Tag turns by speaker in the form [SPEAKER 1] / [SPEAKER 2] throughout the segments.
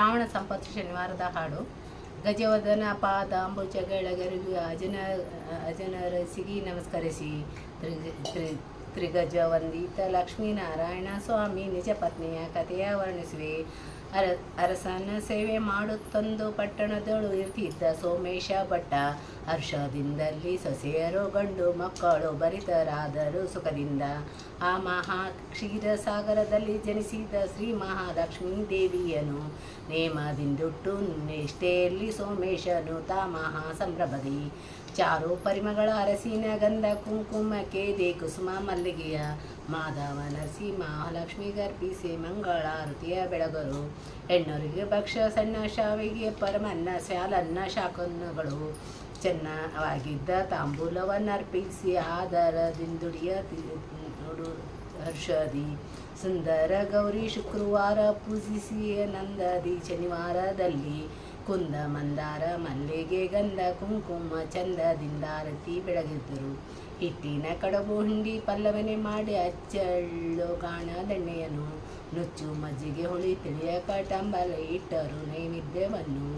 [SPEAKER 1] ಶ್ರಾವಣ ಸಂಪತ್ತು ಶನಿವಾರದ ಹಾಡು. ಗಜವದನ, ಪಾದ ಅಂಬುಜಗಳಗರಿಗೂ ಅಜನ ಅಜನರಸಿಗಿ ನಮಸ್ಕರಿಸಿ. ತ್ರಿ ತ್ರಿ, ತ್ರಿಗಜ ವಂದಿತ ಲಕ್ಷ್ಮೀನಾರಾಯಣ ಸ್ವಾಮಿ ನಿಜ ಪತ್ನಿಯ ಕಥೆಯ ವರ್ಣಿಸುವೆ. ಅರ, ಅರಸನ ಸೇವೆ ಮಾಡುತ್ತಂದು ಪಟ್ಟಣದೊಳು ಇರ್ತಿದ್ದ ಸೋಮೇಶ ಭಟ್ಟ. ಹರ್ಷದಿಂದಲ್ಲಿ ಸೊಸೆಯರು ಗಂಡು ಮಕ್ಕಳು ಭರಿತರಾದರು ಸುಖದಿಂದ. ಆ ಮಹಾ ಕ್ಷೀರಸಾಗರದಲ್ಲಿ ಜನಿಸಿದ ಶ್ರೀ ಮಹಾಲಕ್ಷ್ಮೀ ದೇವಿಯನು ನೇಮದಿಂದುಟ್ಟು ನಿಷ್ಠೆಯಲ್ಲಿ ಸೋಮೇಶನು ತಾ ಮಹಾ ಸಂಭ್ರಮದಿ. ಚಾರು ಪರಿಮಗಳ ಅರಸಿನ ಗಂಧ ಕುಂಕುಮ ಕೇದೆ ಕುಸುಮ ಮಲ್ಲಿಗೆಯ ಮಾಧವ ನರಸಿ ಮಹಾಲಕ್ಷ್ಮಿ ಗರ್ಭಿಸಿ ಮಂಗಳಾರತಿಯ ಬೆಳಗರು. ಹೆಣ್ಣರಿಗೆ ಭಕ್ಷ್ಯ ಸಣ್ಣ ಶಾವಿಗೆ ಪರಮನ್ನ ಸ್ಯಾಲನ್ನ ಶಾಕನ್ನಗಳು ಚೆನ್ನಾಗಿದ್ದ ತಾಂಬೂಲವನ್ನರ್ಪಿಸಿ ಆದರದಿಂದುಡಿಯ ನೋಡು ಹರ್ಷದಿ ಸುಂದರ ಗೌರಿ ಶುಕ್ರವಾರ ಪೂಜಿಸಿ ನಂದದಿ ಶನಿವಾರದಲ್ಲಿ ಕುಂದ ಮಂದಾರ ಮಲ್ಲಿಗೆ ಗಂಧ ಕುಂಕುಮ ಚಂದದಿಂದಾರತಿ ಬೆಳಗಿದ್ದರು. ಹಿಟ್ಟಿನ ಕಡಬು ಹಿಂಡಿ ಪಲ್ಲವನೆ ಮಾಡಿ ಅಚ್ಚಳ್ಳು ಗಾಣ ದಣ್ಣೆಯನ್ನು ನುಚ್ಚು ಮಜ್ಜಿಗೆ ಹುಳಿ ತಿಳಿಯ ಕಟಂಬಲ ಇಟ್ಟರು ನೈವೇದ್ಯವನ್ನು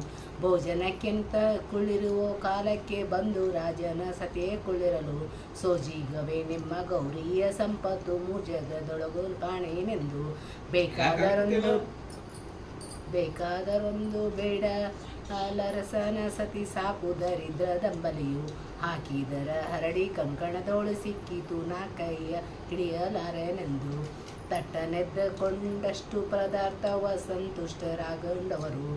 [SPEAKER 1] ಭೋಜನಕ್ಕಿಂತ ಕುಳ್ಳಿರುವ ಕಾಲಕ್ಕೆ ಬಂದು ರಾಜನ ಸತೆ ಕುಳ್ಳಿರಲು ಸೋಜಿಗವೇ ನಿಮ್ಮ ಗೌರಿಯ ಸಂಪತ್ತು ಮೂಜಗದೊಳಗು ಕಾಣೇನೆಂದು. ಬೇಕಾದರೊಂದು ಬೇಕಾದರೊಂದು ಬೇಡ ಲರಸನ ಸತಿ ಸಾಕು ದರಿದ್ರ ದಂಬಲಿಯು. ಹಾಕಿದರ ಹರಡಿ ಕಂಕಣದೋಳು ಸಿಕ್ಕಿತು ನಾ ಕೈಯ ಹಿಡಿಯಲಾರೆನೆಂದು. ತಟ್ಟನೆದ್ದಕೊಂಡಷ್ಟು ಪದಾರ್ಥವ ಸಂತುಷ್ಟರಾಗೊಂಡವರು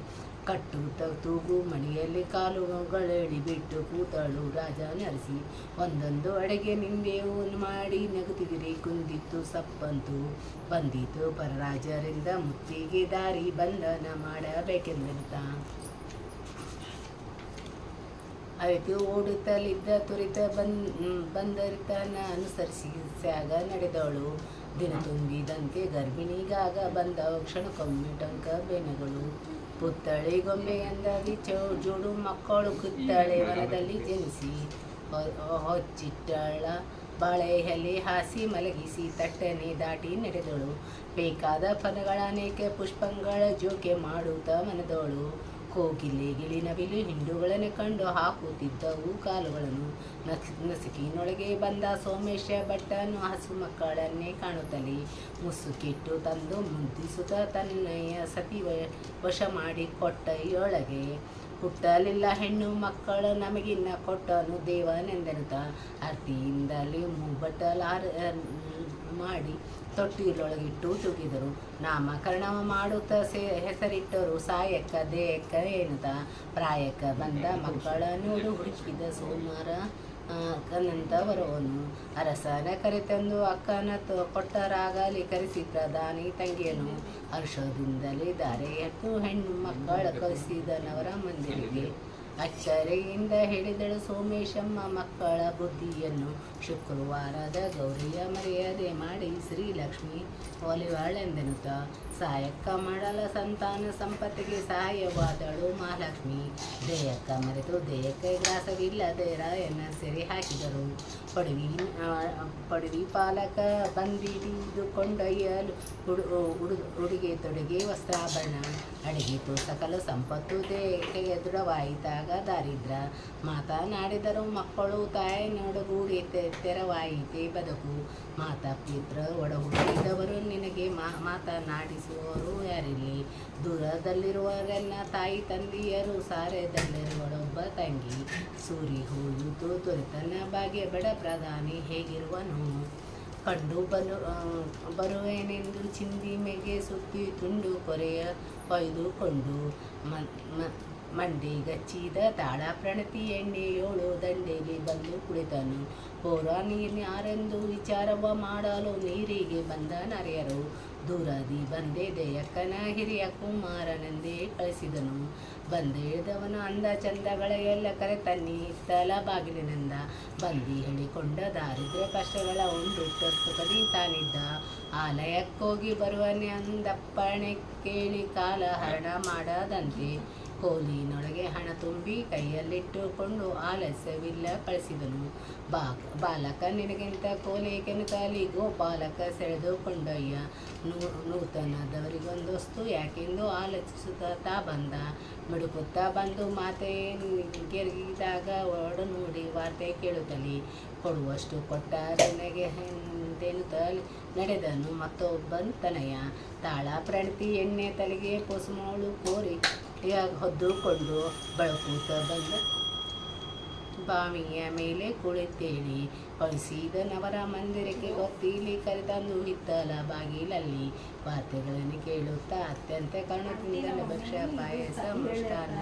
[SPEAKER 1] ಕಟ್ಟು ತೂಗು ಮಣಿಯಲ್ಲಿ ಕಾಲುಗಳಿಬಿಟ್ಟು ಕೂತಳು ರಾಜ ನರಸಿ. ಒಂದೊಂದು ಅಡೆಗೆ ಊನು ಮಾಡಿ ನಗುತ್ತಿದಿರಿ ಕುಂದಿತ್ತು ಸಪ್ಪಂತು. ಬಂದಿತು ಪರರಾಜರಿಂದ ಮುತ್ತಿಗೆ ದಾರಿ ಬಂಧನ ಮಾಡಬೇಕೆಂದಿರುತ್ತ ಅರಿತು ಓಡುತ್ತಲಿದ್ದ ತುರಿತ ಬಂದ್, ಬಂದರಿತನ ಅನುಸರಿಸಿ ಸ್ಯಾಗ ನಡೆದವಳು. ದಿನ ತುಂಬಿದಂತೆ ಗರ್ಭಿಣಿಗಾಗ ಬಂದ ಕ್ಷಣಕ್ಕೊಮ್ಮೆ ಟಂಕ ಬೆನೆಗಳು ಪುತ್ತಳೆ ಎಂದಾಗಿ ಚೌ ಜೋಡು ಮಕ್ಕಳು ಕುತ್ತಳೆ ವನದಲ್ಲಿ ಜನಿಸಿ ಹೊಚ್ಚಿಟ್ಟಳ. ಬಾಳೆ ಎಲೆ ಹಾಸಿ ಮಲಗಿಸಿ ತಟ್ಟನೆ ದಾಟಿ ನಡೆದಳು. ಬೇಕಾದ ಫಲಗಳ ಅನೇಕ ಪುಷ್ಪಗಳ ಜೋಕೆ ಮಾಡುತ್ತಾ ಮನದವಳು ಕೋಗಿಲೆ, ಗಿಳಿ ನವಿಲು ಹಿಂಡುಗಳನ್ನು ಕಂಡು ಹಾಕುತ್ತಿದ್ದವು ಕಾಲುಗಳನ್ನು ನಸ್, ನಸುಕಿನೊಳಗೆ ಬಂದ ಸೋಮೇಶ ಭಟ್ಟನು ಹಸು ಮಕ್ಕಳನ್ನೇ ಕಾಣುತ್ತಲೇ ಮುಸುಕಿಟ್ಟು ತಂದು ಮುದ್ದಿಸುತ್ತ ತನ್ನಯ್ಯ ಸತಿ ವಶ ಮಾಡಿ ಕೊಟ್ಟಯೊಳಗೆ ಹುಟ್ಟಲಿಲ್ಲ ಹೆಣ್ಣು ಮಕ್ಕಳು ನಮಗಿನ್ನ ಕೊಟ್ಟನು ದೇವನೆಂದೆನುತ ಅರ್ತಿಯಿಂದಲೇ ಮೂಬಟ್ಟಲಾರ ಮಾಡಿ ತೊಟ್ಟಿಲೊಳಗಿಟ್ಟು ತೂಗಿದರು. ನಾಮಕರಣ ಮಾಡುತ್ತ ಸೇ, ಹೆಸರಿಟ್ಟರು ಸಾಯಕ್ಕ ದೇಯಕ್ಕ ಏನದ ಪ್ರಾಯಕ್ಕ ಬಂದ ಮಕ್ಕಳ ನೋಡು ಹುಡುಕಿದ ಸೋಮವಾರ ಕನಂತ ಬರುವನು ಅರಸನ ಕರೆತಂದು ಅಕ್ಕನ ಕೊಟ್ಟರಾಗಲಿ ಕರೆಸಿ ಪ್ರಧಾನಿ ತಂಗಿಯನು. ಹರ್ಷದಿಂದಲೇ ದಾರೆ ಎತ್ತು ಹೆಣ್ಣು ಮಕ್ಕಳ ಕಳಿಸಿದನವರ ಮಂದಿರಿಗೆ. ಅಚ್ಚರಿಯಿಂದ ಹಿಡಿದಳು ಸೋಮೇಶಮ್ಮ ಮಕ್ಕಳ ಬುದ್ಧಿಯನ್ನು ಶುಕ್ರವಾರದ ಗೌರಿಯ ಮರ್ಯಾದೆ ಮಾಡಿ ಶ್ರೀಲಕ್ಷ್ಮಿ ಒಲಿವಾಳೆಂದೆನುತ ಸಹಾಯಕ್ಕ ಮಾಡಲ ಸಂತಾನ ಸಂಪತ್ತಿಗೆ ಸಹಾಯವಾದಳು ಮಹಾಲಕ್ಷ್ಮಿ. ದೇಹಕ್ಕ ಮರೆತು ದೇಹಕ್ಕೆ ಗ್ರಾಸವಿಲ್ಲದೆ ರಾಯನ ಸೆರೆ ಹಾಕಿದರು. ಪಡವಿ ಪಡುವಿಪಾಲಕ ಪಡವಿ ಪಾಲಕ ಬಂದಿಡಿದುಕೊಂಡೊಯ್ಯಲು ಉಡು ಉಡು ಉಡುಗೆ ತೊಡುಗೆ ವಸ್ತ್ರಾಭರಣ ಅಡಗಿತು ಸಕಲ ಸಂಪತ್ತು ದೇಹಕ್ಕೆ ದೃಢವಾಯಿತಾಗ ದಾರಿದ್ರ. ಮಾತನಾಡಿದರು ಮಕ್ಕಳು ತಾಯಿ ನೊಡಗೂಡಿ ತೆರವಾಯಿತೆ ಬದುಕು. ಮಾತಾ ಪಿತ್ರ ಒಡಹುಟ್ಟಿದವರು ನಿನಗೆ ಮಾ ಮಾತನಾಡಿಸುವವರು ಯಾರಿಲ್ಲಿ? ದೂರದಲ್ಲಿರುವವರೆಲ್ಲ ತಾಯಿ ತಂದೆಯರು ಸಾರೆದಲ್ಲಿರುವಳೊಬ್ಬ ತಂಗಿ. ಸೂರಿ ಹೋಯಿತು ದೊರೆತನ ಬಾಗೆ ಬಡ ಪ್ರಧಾನಿ ಹೇಗಿರುವನು ಕಂಡು ಬರು ಬರುವೇನೆಂದು ಚಿಂದಿಮೆಗೆ ಸುತ್ತಿ ತುಂಡು ಕೊರೆಯ ಕೊಯ್ದುಕೊಂಡು ಮಂಡಿ ಗಚ್ಚಿದ ತಾಳ ಪ್ರಣತಿ ಎಣ್ಣೆ ಏಳು ದಂಡೆಗೆ ಬಂದು ಕುಳಿತನು. ಪೌರ ಯಾರೆಂದು ವಿಚಾರವ ಮಾಡಲು ನೀರಿಗೆ ಬಂದ ನರೆಯರು. ದೂರದಿ ಬಂದೆ ದೇಯಕ್ಕನ ಹಿರಿಯ ಕುಮಾರನೆಂದೇ ಕಳಿಸಿದನು. ಬಂದಿಳಿದವನು ಅಂದ ಚಂದಗಳ ಎಲ್ಲ ಕರೆ ತನ್ನಿ ತಲ ಬಾಗಿಲಿನಿಂದ. ಬಂದಿ ಹೇಳಿಕೊಂಡ ದಾರಿದ್ರ್ಯ ಕಷ್ಟಗಳ ಒಂದು ಸುಖದಿ ತಾನಿದ್ದ. ಆಲಯಕ್ಕೋಗಿ ಬರುವನೆ ಅಂದಪ್ಪಣೆ ಕೇಳಿ ಕಾಲ ಹರಣ ಮಾಡದಂತೆ. ಕೋಲಿನೊಳಗೆ ಹಣ ತುಂಬಿ ಕೈಯಲ್ಲಿಟ್ಟುಕೊಂಡು ಆಲಸ್ಯವಿಲ್ಲ ಕಳಿಸಿದನು. ಬಾ ಬಾಲಕ ನಿನಗಿಂತ ಕೋಲಿ ಕೋಲಿಗೆನುತಲಿ ಗೋಪಾಲಕ ಸೆಳೆದುಕೊಂಡಯ್ಯ ನೂ, ನೂತನದವರಿಗೊಂದೊಸ್ತು ಯಾಕೆಂದು ಆಲೋಚಿಸುತ್ತಾ ಬಂದ? ಮಿಡುಕುತ್ತಾ ಬಂದು ಮಾತೆ ಗೆರಗಿದಾಗ ಒಡನುಡಿ ವಾರ್ತೆ ಕೇಳುತ್ತಲಿ? ಕೊಡುವಷ್ಟು ಕೊಟ್ಟ ನಿನಗೆ ತಲೆ ನಡೆದನು ಮತ್ತೊಬ್ಬಂತನಯ ತಾಳ ಪ್ರಣತಿ ಎಣ್ಣೆ ತಲೆಗೆ ಪೊಸುಮೋಳು ಕೋರಿ ಹೊದ್ದುಕೊಂಡು ಬಳಕೂತ ಬಂದ. ಬಾವಿಯ ಮೇಲೆ ಕುಳಿತೇಳಿ ನವರ ಮಂದಿರಕ್ಕೆ ಒತ್ತಿಲಿ ಕರೆತಂದು ಹಿತ್ತಲ ಬಾಗಿಲಲ್ಲಿ ವಾರ್ತೆಗಳನ್ನು ಕೇಳುತ್ತಾ ಅತ್ಯಂತ ಕರುಣದಿಂದ ಭಕ್ಷ್ಯ ಪಾಯಸ, ಮೃಷ್ಟಾನ್ನ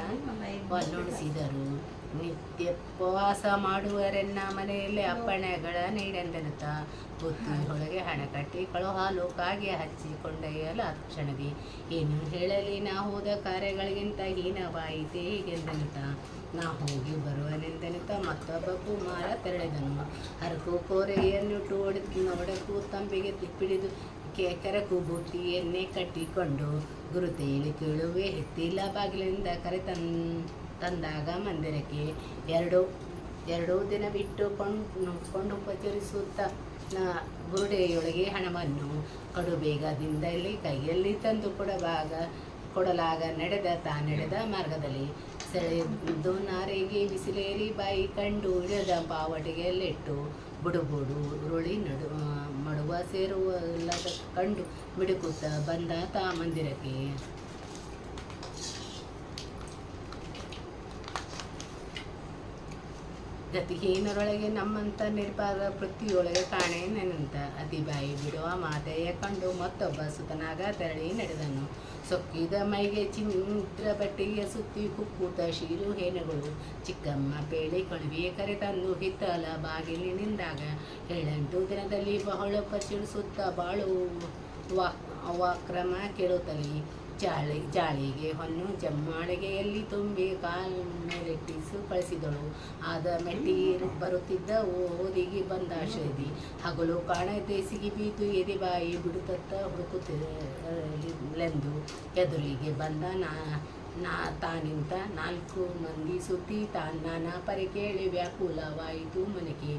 [SPEAKER 1] ವನ್ನುಣಿಸಿದರು ನಿತ್ಯೋಪವಾಸ ಮಾಡುವರೆನ್ನ ಮನೆಯಲ್ಲಿ ಅಪ್ಪಣೆಗಳ ನೀಡೆಂದೆನುತ್ತ ಬುದ್ಧಿಯೊಳಗೆ ಹಣ ಕಟ್ಟಿ ಕಳು ಹಾಲು ಕಾಗೆ ಹಚ್ಚಿಕೊಂಡೊಯ್ಯಲು ಕ್ಷಣದಿ ಏನು ಹೇಳಲಿ ನಾ ಹೋದ ಕಾರ್ಯಗಳಿಗಿಂತ ಹೀನವಾಯಿತೆ ಹೀಗೆಂದೆನುತ್ತ ನಾ ಹೋಗಿ ಬರುವನೆಂದೆನುತ್ತ ಮತ್ತೊಬ್ಬ ಕುಮಾರ ತೆರಳಿದನು. ಹರಕು ಕೋರೆಯನ್ನುಟ್ಟು ಒಡೆದು ಒಡಕು ತಂಬಿಗೆ ತಿಪ್ಪಿಡಿದು ಕೆರಕು ಬುತ್ತಿಯನ್ನೇ ಕಟ್ಟಿಕೊಂಡು, ಗುರುತೇಳಿ ಕೇಳುವೆ ಎತ್ತಿಲ್ಲ ಬಾಗಿಲಿಂದ ಕರೆ ತನ್ ತಂದಾಗ ಮಂದಿರಕ್ಕೆ ಎರಡು, ಎರಡೂ ದಿನ ಬಿಟ್ಟು ಕೊಂಡು ಕೊಂಡು ಉಪಚರಿಸುತ್ತಾ ಬುರುಡೆಯೊಳಗೆ ಹಣವನ್ನು ಕಡು ಇಲ್ಲಿ ಕೈಯಲ್ಲಿ ತಂದು ಕೊಡಬಾಗ, ಕೊಡಲಾಗ ನಡೆದ ತಾ ನಡೆದ ಮಾರ್ಗದಲ್ಲಿ ಸೆಳೆದು ನಾರೆಗೆ ಬಿಸಿಲೇರಿ ಬಾಯಿ ಕಂಡು ಇಳಿದ ಪಾವಟಿಗೆಯಲ್ಲಿಟ್ಟು ಬುಡುಬುಡು ಉರುಳಿ ನಡು ಮಡುವ ಸೇರುವ ಕಂಡು ಬಿಡುಕುತ್ತ ಬಂದ ತಾ ಮಂದಿರಕ್ಕೆ. ಗತಿಹೀನರೊಳಗೆ ನಮ್ಮಂತ ನಿರ್ಭಾಗ ಪೃಥ್ವಿಯೊಳಗೆ ಕಾಣೆನೆನಂತ ಅತಿ ಬಾಯಿ ಬಿಡುವ ಮಾತೆಯ ಕಂಡು ಮತ್ತೊಬ್ಬ ಸುತನಾಗ ತೆರಳಿ ನಡೆದನು. ಸೊಕ್ಕಿದ ಮೈಗೆ ಚಿಂದ್ರ ಬಟ್ಟೆಯ ಸುತ್ತಿ ಕುಕ್ಕೂತ ಶೀರು ಹೇನಗಳು ಚಿಕ್ಕಮ್ಮ ಬೇಳೆ ಕಳುವಿಯ ಕರೆ ತಂದು ಹಿತ್ತಲ ಬಾಗಿಲಿನಿಂದಾಗ ಏಳೆಂಟು ದಿನದಲ್ಲಿ ಬಹಳ ಪಚಿಳಿಸುತ್ತ ಬಾಳು ವಾ ವಾಕ್ರಮ ಕೇಳುತ್ತಲಿ ಜಾಳಿ ಜಾಳಿಗೆ ಹೊನ್ನು ಜಮ್ಮಾಳಿಗೆಯಲ್ಲಿ ತುಂಬಿ ಕಾಲನ್ನು ರೆಟ್ಟಿಸು ಕಳಿಸಿದಳು. ಆದ ಮೆಟ್ಟಿ ಬರುತ್ತಿದ್ದ ಓದಿಗೆ ಬಂದ ಶೇದಿ ಹಗಲು ಕಾಣದೆ ಸಿಗಿ ಬೀತು ಎದೆ ಬಾಯಿ ಬಿಡುತ್ತತ್ತ ಹುಡುಕುತ್ತಿರಲೆಂದು ಎದುರಿಗೆ ಬಂದ ನಾ ನಾ ತಾನಿಂತ ನಾಲ್ಕು ಮಂದಿ ಸುತ್ತಿ ತಾನ ನಾನಾ ಪರಿ ಕೇಳಿ ವ್ಯಾಕುಲವಾಯಿತು ಮನೆಗೆ.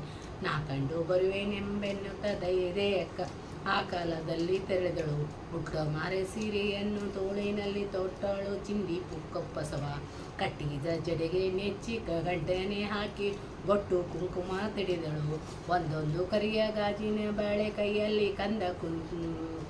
[SPEAKER 1] ನಾ ಕಂಡು ಬರುವೆನೆಂಬೆನ್ನುತ್ತ ಧೈರ್ಯಕ್ಕ ಆ ಕಾಲದಲ್ಲಿ ತೆರೆದಳು. ಪುಟ್ಟ ಮಾರೆ ಸೀರೆಯನ್ನು ತೋಳಿನಲ್ಲಿ ತೊಟ್ಟಳು. ಚಿಂದಿ ಪುಕ್ಕಪ್ಪಸವ ಕಟ್ಟಿದ ಜಡೆಗೆ ನೆಚ್ಚಿ ಗಡ್ಡನೆ ಹಾಕಿ ಬೊಟ್ಟು ಕುಂಕುಮ ತಿಡಿದಳು. ಒಂದೊಂದು ಕರಿಯ ಗಾಜಿನ ಬಾಳೆ ಕೈಯಲ್ಲಿ ಕಂದ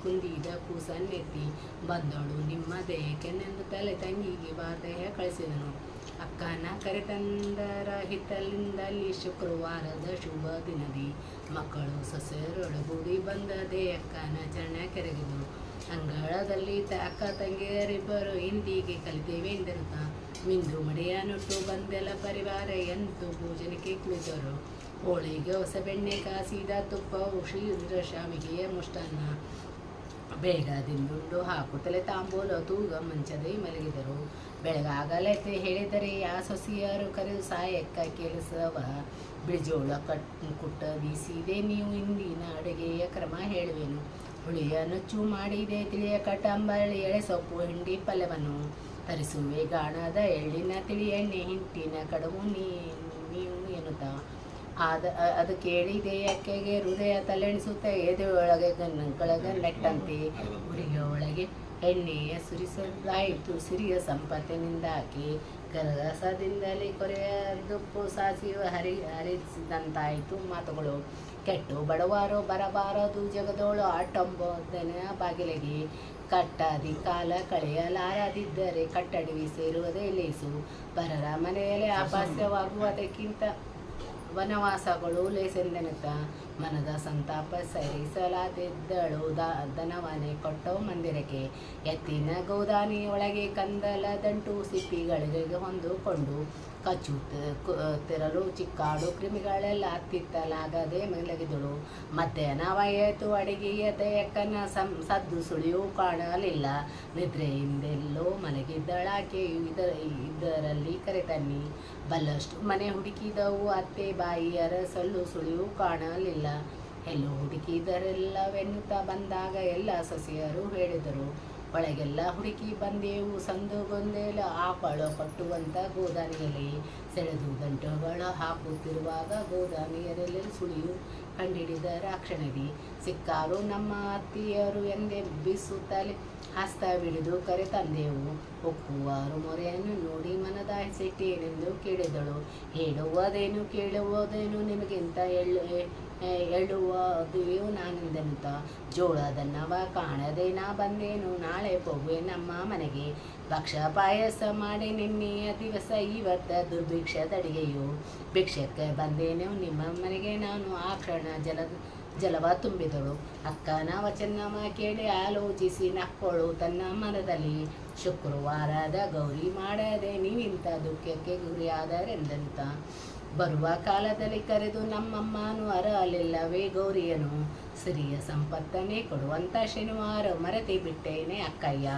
[SPEAKER 1] ಕುಂದಿದ ಕೂಸನ್ನೆತ್ತಿ ಬಂದಳು. ನಿಮ್ಮ ಕೆನ್ನೆಂದು ತಲೆ ತಂಗಿಗೆ ಬಾರ್ದೆಯ ಕಳಿಸಿದನು. ಅಕ್ಕನ ಕರೆತಂದರ ಹಿತ್ತಲಿಂದಲ್ಲಿ ಶುಕ್ರವಾರದ ಶುಭ ದಿನದಿ. ಮಕ್ಕಳು ಸೊಸೆಯರೊಳಗೂಡಿ ಬಂದದೆ ಅಕ್ಕನ ಚರಣ ಕೆರಗಿದರು ಅಂಗಳದಲ್ಲಿ ಅಕ್ಕ ತಂಗಿಯರಿಬ್ಬರು ಹಿಂದಿಗೆ ಕಲಿತೇವೆ ಎಂದಿರುತ್ತ ಮಿಂದು ಮಡೆಯ ನುಟ್ಟು ಬಂದೆಲ್ಲ ಪರಿವಾರ ಎಂದು ಭೋಜನಕ್ಕೆ ಕುಳಿತರು. ಹೋಳಿಗೆ ಹೊಸ ಬೆಣ್ಣೆ ಕಾಸಿದ ತುಪ್ಪ ಶ್ರೀರುದ್ರ ಶಾವಿಗೆಯ ಮುಷ್ಟಾನ್ನ. ಬೇಗದಿಂದುಂಡು ಹಾಕುತ್ತಲೇ ತಾಂಬೂಲ ತೂಗ ಮಂಚದೆ ಮಲಗಿದರು. ಬೆಳಗಾಗಲೇ ಹೇಳಿದರೆ ಯಾ ಸೊಸಿಯರು ಕರೆದು ಸಾಯಕ್ಕ ಕೆಲಸವ ಬಿಳಿಜೋಳ ಕಟ್ ಕುಟ್ಟ ಬೀಸಿದೆ ನೀವು ಇಂದಿನ ಅಡುಗೆಯ ಕ್ರಮ ಹೇಳುವೆನು. ಹುಳಿಯ ನುಚ್ಚು ಮಾಡಿದೆ ತಿಳಿಯ ಕಟಂಬಳಿ ಎಳೆ ಸೊಪ್ಪು ಹಿಂಡಿ ಪಲ್ಯವನ್ನು ತರಿಸುವೆ ಗಾಣದ ಎಳ್ಳಿನ ತಿಳಿ ಎಣ್ಣೆ ಹಿಂಟಿನ ಕಡುಬು ನೀ ನೀವು ಎನ್ನುತ್ತಾ. ಆದ ಅದು ಕೇಳಿ ಅಕ್ಕೆಗೆ, ಹೃದಯ ತಲೆಣಿಸುತ್ತೆ ಎದೆಯೊಳಗೆ ಕೆಳಗೆ ನೆಟ್ಟಂತೆ ಉರಿಗೆ ಒಳಗೆ ಎಣ್ಣೆಯ ಸುರಿಸಲಾಯಿತು ಸಿರಿಯ ಸಂಪತ್ತಿನಿಂದಾಕಿ ಗರಗಸದಿಂದಲೇ ಕೊರೆಯ ದುಪ್ಪು ಸಾಸಿಯು ಹರಿ, ಹರಿಸಿದಂತಾಯಿತು ಮಾತುಗಳು. ಕೆಟ್ಟು ಬಡವಾರು ಬರಬಾರದು ಜಗದೋಳು ಆಟಂಬೋದನ ಬಾಗಿಲಿಗೆ ಕಟ್ಟಾದಿ ಕಾಲ ಕಳೆಯಲಾರದಿದ್ದರೆ ಕಟ್ಟಡವಿ ಸೇರುವುದೇ ಲೇಸು. ಪರರ ಮನೆಯಲ್ಲಿ ಅಪಾಸ್ಯವಾಗುವುದಕ್ಕಿಂತ ವನವಾಸಗಳು ಲೇಸೆಂದೆನತ ಮನದ ಸಂತಾಪ ಸರಿಸಲಾದಿದ್ದಳು ದನವನೆ ಕೊಟ್ಟೋ ಮಂದಿರಕ್ಕೆ. ಎತ್ತಿನ ಗೌದಾನಿ ಒಳಗೆ ಕಂದಲ ದಂಟು ಸಿಪ್ಪಿಗಳಿಗೆ ಹೊಂದಿಕೊಂಡು ಕಚ್ಚುತ್ತಿರಲು ಚಿಕ್ಕಾಡು, ಕ್ರಿಮಿಗಳೆಲ್ಲ ಹತ್ತಿತ್ತಲಾಗದೆ ಮಲಗಿದಳು ಮಧ್ಯಾಹ್ನವಾಯಿತು ಅಡಿಗೆಯ ದಯಕ್ಕನ ಸಂ, ಸದ್ದು ಸುಳಿಯೂ ಕಾಣಲಿಲ್ಲ. ನಿದ್ರೆಯಿಂದೆಲ್ಲೋ ಮಲಗಿದ್ದಳಾಕೆಯು ಇದರ, ಇದರಲ್ಲಿ ಕರೆತನ್ನಿ ಬಲ್ಲಷ್ಟು ಮನೆ ಹುಡುಕಿದವು ಅತ್ತೆ ಬಾಯಿಯರ ಸಲ್ಲು ಸುಳಿಯೂ ಕಾಣಲಿಲ್ಲ. ಎಲ್ಲೋ ಹುಡುಕಿದರೆಲ್ಲವೆನ್ನುತ್ತಾ ಬಂದಾಗ ಎಲ್ಲ ಸಸಿಯರು ಹೇಳಿದರು ಒಳಗೆಲ್ಲ ಹುಡುಕಿ ಬಂದೇವು, ಸಂದು ಆ ಪಳ ಕಟ್ಟುವಂಥ ಗೋದಾನಿಯಲ್ಲಿ ಸೆಳೆದು ದಂಟುಗಳು ಹಾಕುತ್ತಿರುವಾಗ ಗೋದಾನಿಯರಲ್ಲಿ ಸುಳಿಯು ಕಂಡಿಡಿದ ರಾಕ್ಷಣದಿ ಸಿಕ್ಕಾರು ನಮ್ಮ ಅತ್ತಿಯರು ಎಂದೇ ಬಿಸುತ್ತಲೇ ಹಸ್ತ ಬಿಡಿದು ಕರೆ ತಂದೆವು. ಒಕ್ಕುವಾರು ಮೊರೆಯನ್ನು ನೋಡಿ ಮನದ ಹೆಸಿಟ್ಟೇನೆಂದು ಕೇಳಿದಳು. ಹೇಳುವುದೇನು, ಕೇಳುವುದೇನು ನಿಮಗಿಂತ ಎಳ್ಳು ಎಳ್ಳುವುದಿಯು ನಾನೆಂದೆನುತ ಜೋಳದನ್ನವ ಕಾಣದೆ ನಾ ಬಂದೇನು? ನಾಳೆ ಹೋಗುವೆ ನಮ್ಮ ಮನೆಗೆ. ಭಕ್ಷ ಪಾಯಸ ಮಾಡಿ ನಿನ್ನೆಯ ದಿವಸ ಇವತ್ತ ದುರ್ಭಿಕ್ಷದಡಿಗೆಯು ಭಿಕ್ಷಕ್ಕೆ ಬಂದೇನು? ನಿಮ್ಮ ಮನೆಗೆ ನಾನು ಆ ಕ್ಷಣ ಜಲ, ಜಲವ ತುಂಬಿದಳು. ಅಕ್ಕನ ವಚನವ ಕೇಳಿ ಆಲೋಚಿಸಿ ನಕ್ಕಳು ತನ್ನ ಮನದಲ್ಲಿ. ಶುಕ್ರವಾರದ ಗೌರಿ ಮಾಡದೆ ನೀವಿಂಥ ದುಃಖಕ್ಕೆ ಗುರಿಯಾದರೆಂದಂತ? ಬರುವ ಕಾಲದಲ್ಲಿ ಕರೆದು ನಮ್ಮಮ್ಮನು ಅರಲಿಲ್ಲವೇ ಗೌರಿಯನು. ಸಿರಿಯ ಸಂಪತ್ತನ್ನೇ ಕೊಡುವಂಥ ಶನಿವಾರ ಮರೆತಿ ಬಿಟ್ಟೇನೆ ಅಕ್ಕಯ್ಯ.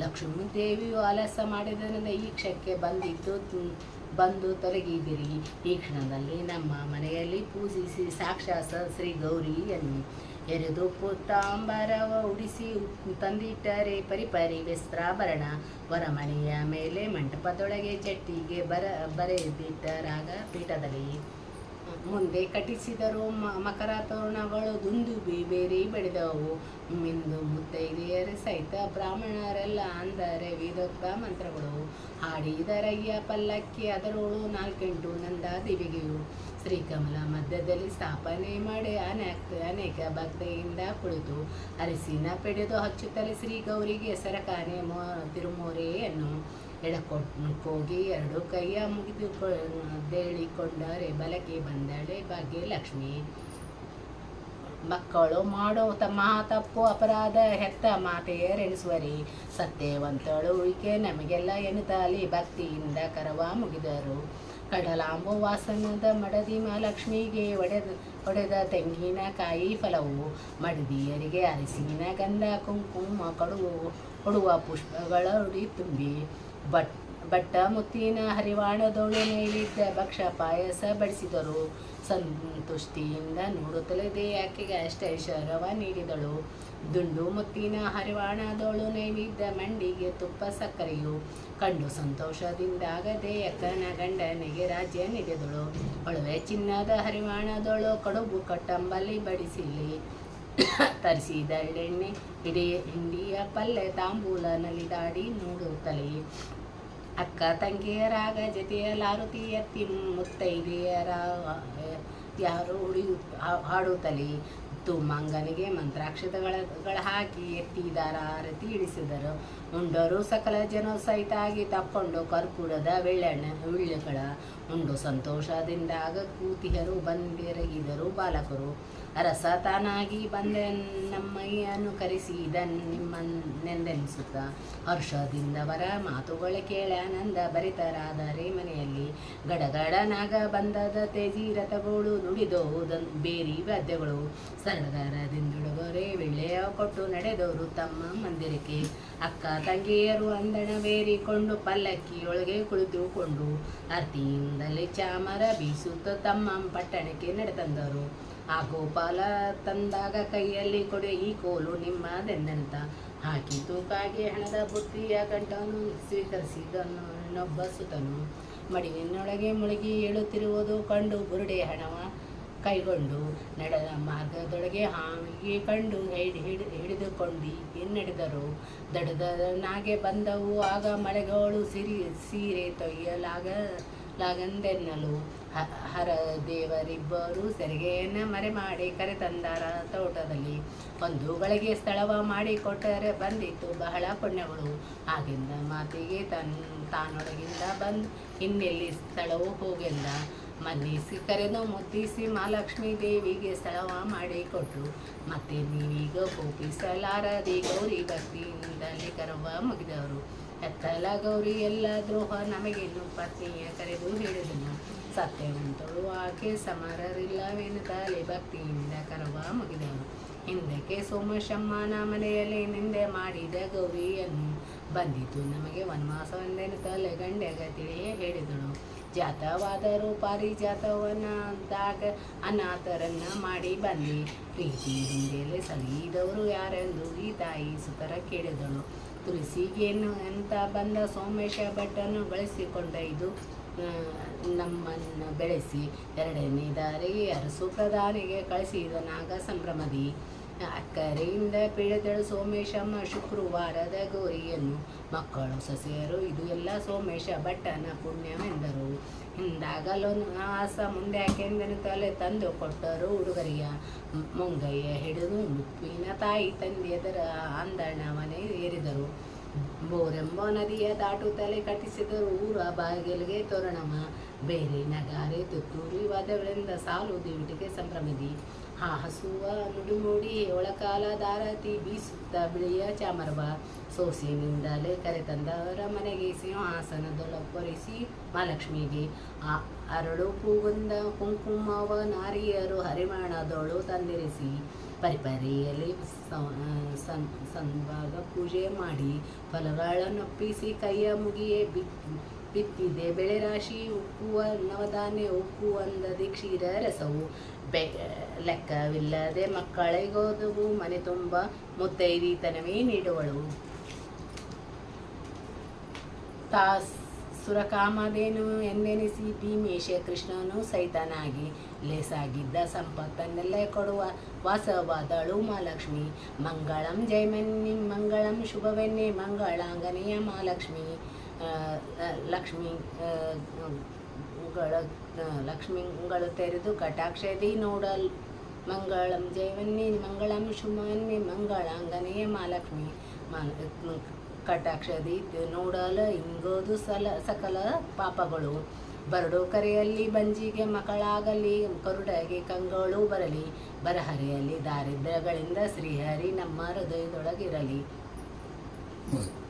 [SPEAKER 1] ಲಕ್ಷ್ಮೀ ದೇವಿಯು ಆಲಸ ಮಾಡಿದರಿಂದ ಈ ಕ್ಷಕ್ಕೆ ಬಂದಿದ್ದು ಬಂದು ತೊಲಗಿದಿರಿ. ಈ ಕ್ಷಣದಲ್ಲಿ ನಮ್ಮ ಮನೆಯಲ್ಲಿ ಪೂಜಿಸಿ ಸಾಕ್ಷಾತ್ ಶ್ರೀ ಗೌರಿಯನ್ನು. ಎರೆದು ಪುತ್ತಾಂಬರವ ಉಡಿಸಿ ತಂದಿಟ್ಟರೆ ಪರಿಪರಿ ವಸ್ತ್ರಾಭರಣ. ವರಮನೆಯ ಮೇಲೆ ಮಂಟಪದೊಳಗೆ ಚಟ್ಟಿಗೆ ಬರ ಬರೆದಿಟ್ಟರಾಗ ಪೀಠದಲ್ಲಿ ಮುಂದೆ ಕಟಿಸಿದರು ಮಕರ ತೋರಣಗಳು ದುಂದುಬಿ ಬೇರೆ ಬೆಳೆದವು ಮಿಂದು ಮುತ್ತೈದೆಯರ ಸಹಿತ ಬ್ರಾಹ್ಮಣರೆಲ್ಲ ಅಂದರೆ ವೇದೋಕ್ತ ಮಂತ್ರಗಳು. ಹಾಡಿದರಯ್ಯ ಪಲ್ಲಕ್ಕಿ, ಅದರೊಳು ನಾಲ್ಕೆಂಟು ನಂದ ದಿವಿಗೆಯು. ಶ್ರೀಕಮಲ ಮಧ್ಯದಲ್ಲಿ ಸ್ಥಾಪನೆ ಮಾಡಿ ಅನೇಕ ಅನೇಕ ಭಕ್ತಿಯಿಂದ ಕುಳಿತು ಅರಿಸಿನ ಪಡೆದು ಹಚ್ಚುತ್ತಲೇ ಶ್ರೀ ಗೌರಿಗೆ ಸರಕಾನೆ ಮೋ ತಿರುಮೋರೆಯನ್ನು ಎಳಕೊಗಿ ಎರಡು ಕೈಯ ಮುಗಿದು ಬೇಳಿಕೊಂಡರೆ ಬಲಕ್ಕೆ ಬಂದಳೆ ಭಾಗ್ಯಲಕ್ಷ್ಮಿ. ಮಕ್ಕಳು ಮಾಡೋ ತಮ್ಮ ತಪ್ಪು ಅಪರಾಧ ಹೆತ್ತ ಮಾತೆಯರೆಣಿಸುವರಿ ಸತ್ಯವಂತಳು ಉಳಿಕೆ ನಮಗೆಲ್ಲ ಎನ್ನುತ್ತಾಲಿ ಭಕ್ತಿಯಿಂದ ಕರವ ಮುಗಿದರು. ಕಡಲಾಂಬು ವಾಸನದ ಮಡದಿ ಮಹಾಲಕ್ಷ್ಮಿಗೆ ಒಡೆದ ಒಡೆದ ತೆಂಗಿನಕಾಯಿ ಫಲವು. ಮಡದಿಯರಿಗೆ ಅರಿಸಿನ ಗಂಧ ಕುಂಕುಮ ಕಡುವು, ಕೊಡುವ ಪುಷ್ಪಗಳ ಉಡಿ ತುಂಬಿ. ಬಟ್ ಬಟ್ಟ ಮುತ್ತಿನ ಹರಿವಾಣದೊಳು ಮೇಲಿದ್ದ ಭಕ್ಷ ಪಾಯಸ ಬಡಿಸಿದರು. ಸಂತುಷ್ಟಿಯಿಂದ ನೋಡುತ್ತಲೇ ಆಕೆಗೆ ಶರವ ನೀಡಿದಳು. ದುಂಡು ಮುತ್ತಿನ ಹರಿವಾಣದೊಳು ನೈವಿದ್ದ ಮಂಡಿಗೆ ತುಪ್ಪ ಸಕ್ಕರೆಯು ಕಂಡು ಸಂತೋಷದಿಂದಾಗದೆ ಅಕ್ಕನ ಗಂಡನಿಗೆ ರಾಜ್ಯ ನೀಡಿದಳು ಒಳವೆ ಚಿನ್ನದ ಹರಿವಾಣದೊಳು ಕಡುಬು ಕಟ್ಟಂಬಲ್ಲಿ ಬಡಿಸಿಲಿ. ತರಿಸಿದಳೆಣ್ಣೆ ಇಡೀ ಹಿಂಡಿಯ ಪಲ್ಲೆ ತಾಂಬೂಲನಲ್ಲಿ ದಾಡಿ ನೋಡುತ್ತಲೇ ಅಕ್ಕ ತಂಗಿಯರಾಗ ಜೊತೆಯಲಾರುತಿ ಎತ್ತಿ ಮುತ್ತೈದೆಯರ ಯಾರು ಉಳಿಯು ಹಾ- ಹಾಡುತ್ತಲೇ ತುಮ್ಮಂಗನಿಗೆ ಮಂತ್ರಾಕ್ಷತಗಳ ಗಳ ಹಾಕಿ ಎತ್ತಿದಾರ ಆರತಿ ಇಳಿಸಿದರು. ಉಂಡರು ಸಕಲ ಜನ ಸಹಿತಾಗಿ ತಕ್ಕೊಂಡು ಕರ್ಪೂರದ ಬೆಳ್ಳೆಣ್ಣೆ ವಿಳ್ಳುಗಳ ಉಂಡು ಸಂತೋಷದಿಂದಾಗ ಕೂತಿಯರು ಬಂದೆರಗಿದರು ಬಾಲಕರು. ಅರಸ ಬಂದೆ ನಮ್ಮಯ್ಯನು ಕರೆಸಿದ ನಿಮ್ಮನ್ನೆಂದೆನಿಸುತ್ತ? ಹರ್ಷದಿಂದವರ ಮಾತುಗಳ ಕೇಳಿ ಆನಂದ ಭರಿತರಾದರೆ ಮನೆಯಲ್ಲಿ ಗಡಗಡನಾಗ ಬಂದದ ತೇಜಿ ರಥಗಳು ನುಡಿದವು ದನ್ ಬೇರಿ ವಾದ್ಯಗಳು. ಸಡಗರದಿಂದುಡುಗೊರೆ ವಿಳೆಯ ಕೊಟ್ಟು ನಡೆದವರು ತಮ್ಮ ಮಂದಿರಕ್ಕೆ. ಅಕ್ಕ ತಂಗಿಯರು ಅಂದಣ ಬೇರಿಕೊಂಡು ಪಲ್ಲಕ್ಕಿಯೊಳಗೆ ಕುಳಿತುಕೊಂಡು. ಅರ್ತಿಯಿಂದಲೇ ಚಾಮರ ಬೀಸುತ್ತ ತಮ್ಮ ಪಟ್ಟಣಕ್ಕೆ ನಡೆತಂದರು. ಆ ಗೋಪಾಲ ತಂದಾಗ ಕೈಯಲ್ಲಿ ಕೊಡೆ ಈ ಕೋಲು ನಿಮ್ಮದೆಂದೆಂತ? ಹಾಕಿ ತೂಕಾಗಿ ಹಣದ ಬುತ್ತಿಯ ಕಂಠನು ಸ್ವೀಕರಿಸಿದನು ಇನ್ನೊಬ್ಬ ಸುತನು. ಮಡಿವಿನೊಳಗೆ ಮುಳುಗಿ ಏಳುತ್ತಿರುವುದು ಕಂಡು ಬುರುಡೆ ಹಣವ ಕೈಗೊಂಡು ನಡೆದ ಮಾರ್ಗದೊಳಗೆ ಹಾವಿಗೆ ಕಂಡು ಹಿಡಿ ಹಿಡಿ ಹಿಡಿದುಕೊಂಡು ನಡೆದರು ದಡದನಾಗೆ ಬಂದವು. ಆಗ ಮಳೆಗಳು ಸಿರಿ ಸೀರೆ ತೊಯ್ಯಲಾಗ ಲಾಗಂದೆನ್ನಲು ಹರ ದೇವರಿಬ್ಬರು ಸೆರಿಗೆಯನ್ನು ಮರೆ ಮಾಡಿ ಕರೆ ತಂದಾರ ತೋಟದಲ್ಲಿ. ಒಂದು ಗಳಿಗೆ ಸ್ಥಳವ ಮಾಡಿ ಕೊಟ್ಟರೆ ಬಂದಿತ್ತು ಬಹಳ ಪುಣ್ಯಗಳು. ಆಗಿಂದ ಮಾತಿಗೆ ತನ್ ತಾನೊಳಗಿಂದ ಬಂದು ಇನ್ನೆಲ್ಲಿ ಸ್ಥಳವು ಹೋಗೆಂದ. ಮನ್ನಿಸಿ ಕರೆದು ಮುದ್ದಿಸಿ ಮಹಾಲಕ್ಷ್ಮೀ ದೇವಿಗೆ ಸ್ಥಳವ ಮಾಡಿ ಕೊಟ್ಟರು ಮತ್ತೆ ನೀವೀಗ ಕೋಪಿಸಲಾರದೆ ಗೌರಿ ಭಕ್ತಿಯಿಂದಲೇ ಕರವ ಮುಗಿದವರು. ಎತ್ತಲ ಗೌರಿ ಎಲ್ಲ ದ್ರೋಹ ನಮಗಿನ್ನು ಪತ್ನಿಯ ಕರೆದು ಹೇಳಿದನು. ಸತ್ಯವಂತಳು ಆಕೆ ತಾಲೆ ಭಕ್ತಿಯಿಂದ ಕರವ ಮುಗಿದನು ಹಿಂದಕ್ಕೆ ಸೋಮಶಮ್ಮನ ಮನೆಯಲ್ಲಿ ನಿಂದೆ ಮಾಡಿದ ಗೌರಿಯನ್ನು ಬಂದಿತು ನಮಗೆ ವನವಾಸವೆಂದೆನ್ನುತ್ತಲೇ ಗಂಡೆಗ ತಿಳಿಯೇ ಹೇಳಿದಳು ಜಾತವಾದರೂ ಪಾರಿಜಾತವನ್ನಾದಾಗ ಅನಾಥರನ್ನ ಮಾಡಿ ಬಂದಿ ಪ್ರೀತಿ ಹಿಂದೆಲೆ ಸಲಹಿದವರು ಯಾರೆಂದು ಈ ತಾಯಿ ಸುತರ ಕೇಳಿದಳು ತುಳಸಿಗೇನು ಅಂತ ಬಂದ ಸೋಮೇಶ ಭಟ್ಟನ್ನು ಬಳಸಿಕೊಂಡೈದು ಆ, ನಮ್ಮನ್ನು ಬೆಳೆಸಿ, ಎರಡನೇ ದಾರಿಗೆ, ಅರಸು ಪ್ರಧಾನಿಗೆ ಕಳಿಸಿದ ನಾಗ ಸಂಭ್ರಮದಿ. ಅಕ್ಕರೆಯಿಂದ ಪಿಳಿದಳು ಸೋಮೇಶಮ್ಮ ಶುಕ್ರವಾರದ ಗೌರಿಯನ್ನು. ಮಕ್ಕಳು, ಸೊಸೆಯರು, ಇದು ಎಲ್ಲ ಸೋಮೇಶ ಭಟ್ಟನ ಪುಣ್ಯವೆಂದರು. ಹಿಂದಾಗಲೊಂದು ಆಸ ಮುಂದೆ ಯಾಕೆಂದನು ತಲೆ ತಂದು ಕೊಟ್ಟರು ಹುಡುಗರಿಯ ಮುಂಗಯ್ಯ ಹಿಡಿದು ಮುಪ್ಪಿನ ತಾಯಿ ತಂದೆಯದರ ಮನೆ ಏರಿದರು. ಬೋರೆಂಬ ನದಿಯ ದಾಟುತ್ತಲೇ ಕಟ್ಟಿಸಿದರು ಊರ ಬಾಗಿಲಿಗೆ ತೋರಣಮ್ಮ ಬೇರೆ ನಗಾರೆ ತುತ್ತೂರಿ ವಾದಗಳಿಂದ ಸಾಲು ದೇವಿಟಿಗೆ ಸಂಭ್ರಮಿದಿ. ಆ ಹಸುವ ನುಡಿಮೂಡಿ ಒಳಕಾಲ ದಾರತಿ ಬೀಸುತ್ತ ಬಿಳಿಯ ಚಾಮರವ. ಸೋಸಿನಿಂದಲೇ ಕರೆತಂದವರ ಮನೆಗೆ ಸಿಂಹಾಸನದೊಳಗೊರಿಸಿ ಮಹಾಲಕ್ಷ್ಮಿಗೆ. ಆ ಅರಳು ಪೂಗುಂದ ಕುಂಕುಮವ ನಾರಿಯರು ಹರಿಮಾಣದೊಳು ತಂದಿರಿಸಿ. ಪರಿಪರಿಯಲ್ಲಿ ಸಂಭಾಗ ಪೂಜೆ ಮಾಡಿ ಫಲಗಳನ್ನೊಪ್ಪಿಸಿ ಕೈಯ ಮುಗಿಯೇ ಬಿತ್ತು ಬಿತ್ತಿದೆ ಬೆಳೆ ರಾಶಿ ಉಕ್ಕುವ ನವಧಾನ್ಯ ಉಕ್ಕುವಂದ ಕ್ಷೀರ ರಸವು. ಬೆ ಲೆಕ್ಕವಿಲ್ಲದೆ ಮಕ್ಕಳಿಗೋದವು ಮನೆ ತುಂಬ ಮುತ್ತೈದಿತನವೇ ನೀಡುವಳು. ತಾಸ್ ಸುರಕಾಮದೇನು ಎಂದೆನಿಸಿ ಭೀಮೇಶ ಕೃಷ್ಣನು ಸೈತನಾಗಿ ಲೇಸಾಗಿದ್ದ ಸಂಪತ್ತನ್ನೆಲ್ಲ ಕೊಡುವ ವಾಸವಾದಳು ಮಹಾಲಕ್ಷ್ಮಿ. ಮಂಗಳಂ ಜಯಮನ್ನಿ ಮಂಗಳಂ ಶುಭವೆನ್ನಿ, ಮಂಗಳಾಂಗನೆಯ ಮಹಾಲಕ್ಷ್ಮಿ. ಲಕ್ಷ್ಮಿ ಲಕ್ಷ್ಮಿಗಳು ತೆರೆದು ಕಟಾಕ್ಷದಿ ನೋಡಲ್. ಮಂಗಳಂ ಜಯವನ್ನಿ ಮಂಗಳಂ ಶುಭವನ್ನಿ, ಮಂಗಳಾಂಗನೆಯ ಮಹಾಲಕ್ಷ್ಮಿ. ಕಟಾಕ್ಷದಿ ನೋಡಲ ಇಂಗೋದು ಸಲ, ಸಕಲ ಪಾಪಗಳು. ಬರಡು ಕರೆಯಲ್ಲಿ ಬಂಜಿಗೆ ಮಕ್ಕಳಾಗಲಿ, ಕರುಡಗೆ ಕಂಗಳು ಬರಲಿ. ಬರಹರೆಯಲ್ಲಿ ದಾರಿದ್ರ್ಯಗಳಿಂದ ಶ್ರೀಹರಿ ನಮ್ಮ ಹೃದಯದೊಳಗಿರಲಿ.
[SPEAKER 2] ಹೌದು.